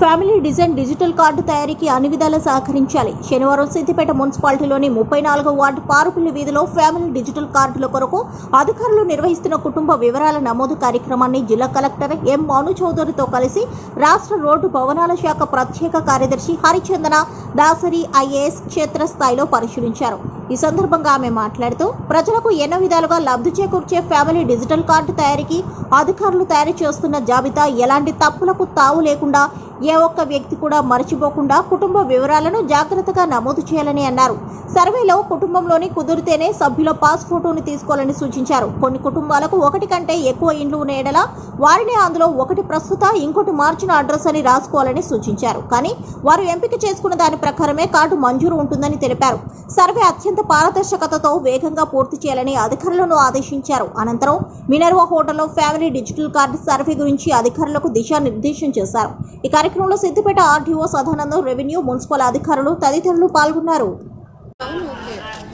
Family design digital card తయారీకి అన్ని విధాలా సహకరించాలి. శనివారం సిద్దిపేట మున్సిపాలిటీలోని ముప్పై నాలుగో వార్డు పారుపల్లి వీధిలో ఫ్యామిలీ డిజిటల్ కార్డుల కొరకు అధికారులు నిర్వహిస్తున్న కుటుంబ వివరాల నమోదు కార్యక్రమాన్ని జిల్లా కలెక్టర్ ఎం మౌను చౌదరితో కలిసి రాష్ట్ర రోడ్డు భవనాల శాఖ ప్రత్యేక కార్యదర్శి హరిచందన దాసరి ఐఏఎస్ క్షేత్రస్థాయిలో పరిశీలించారు. ఈ సందర్భంగా ఆమె మాట్లాడుతూ ప్రజలకు ఎన్నో విధాలుగా లబ్ధి చేకూర్చే ఫ్యామిలీ డిజిటల్ కార్డు తయారీకి అధికారులు తయారు చేస్తున్న జాబితా ఎలాంటి తప్పులకు తావు లేకుండా ఏ ఒక్క వ్యక్తి కూడా మరచిపోకుండా కుటుంబ వివరాలను జాగ్రత్తగా నమోదు చేయాలని అన్నారు. సర్వేలో కుటుంబంలోని కుదిరితేనే సభ్యుల పాస్ ఫోటోని తీసుకోవాలని సూచించారు. కొన్ని కుటుంబాలకు ఒకటి కంటే ఎక్కువ ఇండ్లు ఉన్న ఎడల వారిని అందులో ఒకటి ప్రస్తుత ఇంకోటి మార్చిన అడ్రస్ అని రాసుకోవాలని సూచించారు. కానీ వారు ఎంపిక చేసుకున్న దాని ప్రకారమే కార్డు మంజూరు ఉంటుందని తెలిపారు. సర్వే అత్యంత పారదర్శకతతో వేగంగా పూర్తి చేయాలని అధికారులను ఆదేశించారు. అనంతరం మినర్వా హోటల్లో ఫ్యామిలీ డిజిటల్ కార్డు సర్వే గురించి అధికారులకు దిశానిర్దేశం చేశారు. ఈ కార్యక్రమంలో Siddipet RDO Sadanandam revenue municipal అధికారులు తదితరులు పాల్గొన్నారు.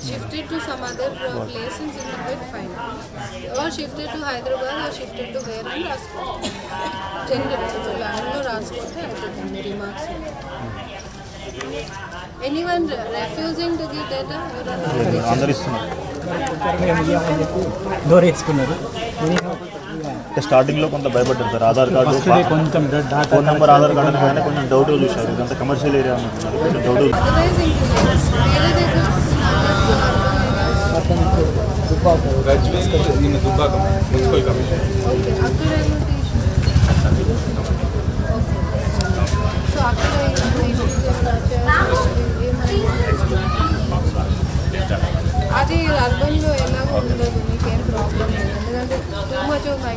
Shifted to some other uh, place in Siddipet, fine. Or shifted to Hyderabad or shifted to where and రాసుకోండి జనరల్ సో ల్యాండ్లో రాసుకుంటే అయిపోతుంది remarks anyone refusing to give data అందరు ఇస్తున్నారు door స్టార్టింగ్లో కొంత భయపడ్డారు సార్. ఆధార్ కార్డు కొంచెం data phone number Aadhaar card అనగానే కొంచెం డౌట్ చూశారు. ఇదంతా కమర్షియల్ ఏరియా అనుకుంటున్నారు కొంచెం డౌట్ అదర్వైజ్ ఇంక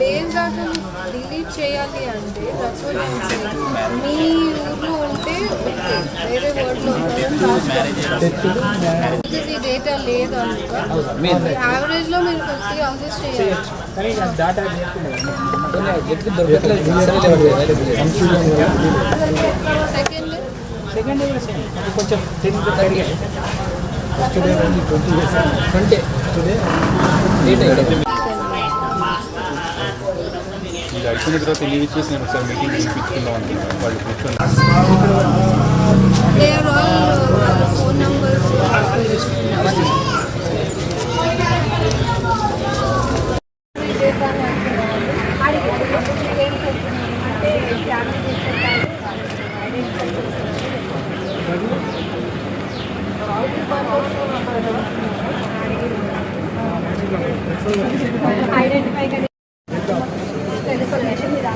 బేస్ దాకా డిలీట్ చేయాలి అంటే. మీ ఊర్లో ఉంటే ఓకే వేరే వర్డ్లో ఈ డేటా లేదు అనుకో యావరేజ్లో మీరు ఫిఫ్టీ హౌసెస్ చేయాలి సెకండ్. సెకండ్ కొంచెం ట్వంటీ ఇది అయిపోయిన తర్వాత లీవ్ ఇచ్చేసి నేను ఒకసారి మీటింగ్ పిలిపించుకుందాం అనుకున్నాను వాళ్ళు కూర్చొని దే